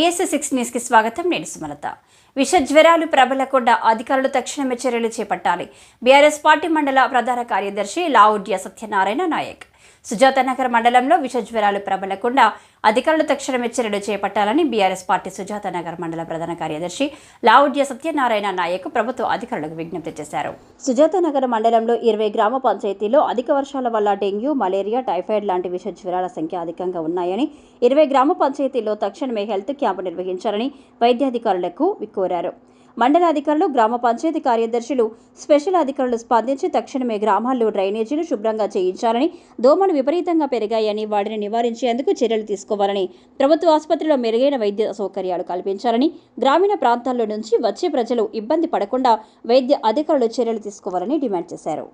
BSS six న్యూస్కి స్వాగతం నేను సుమలత. విష జ్వరాలు ప్రబలకుండా అధికారులు తక్షణమే చర్యలు చేపట్టాలి. బీఆర్ఎస్ పార్టీ మండల ప్రధాన కార్యదర్శి లావుడ్య సత్యనారాయణ నాయక్. సుజాతనగర్ మండలంలో విష జ్వరాలు ప్రబలకుండా అధికారులు తక్షణమే చర్యలు చేపట్టాలని బీఆర్ఎస్ పార్టీ సుజాతనగర్ మండల ప్రధాన కార్యదర్శి లావుడ్య సత్యనారాయణ నాయక్ ప్రభుత్వ అధికారులకు విజ్ఞప్తి చేశారు. సుజాతనగర్ మండలంలో ఇరవై గ్రామ పంచాయతీలో అధిక వర్షాల వల్ల డెంగ్యూ మలేరియా టైఫాయిడ్ లాంటి విష జ్వరాల సంఖ్య అధికంగా ఉన్నాయని ఇరవై గ్రామ పంచాయతీల్లో తక్షణమే హెల్త్ క్యాంపు నిర్వహించాలని వైద్యాధికారులకు కోరారు కోరారు. మండలాధికారులు గ్రామ పంచాయతీ కార్యదర్శులు స్పెషల్ అధికారులు స్పందించి తక్షణమే గ్రామాల్లో డ్రైనేజీలు శుభ్రంగా చేయించాలని దోమలు విపరీతంగా పెరిగాయని వాటిని నివారించేందుకు చర్యలు తీసుకోవాలని ప్రభుత్వ ఆసుపత్రిలో మెరుగైన వైద్య సౌకర్యాలు కల్పించాలని గ్రామీణ ప్రాంతాల్లో నుంచి వచ్చే ప్రజలు ఇబ్బంది పడకుండా వైద్య అధికారులు చర్యలు తీసుకోవాలని డిమాండ్ చేశారు.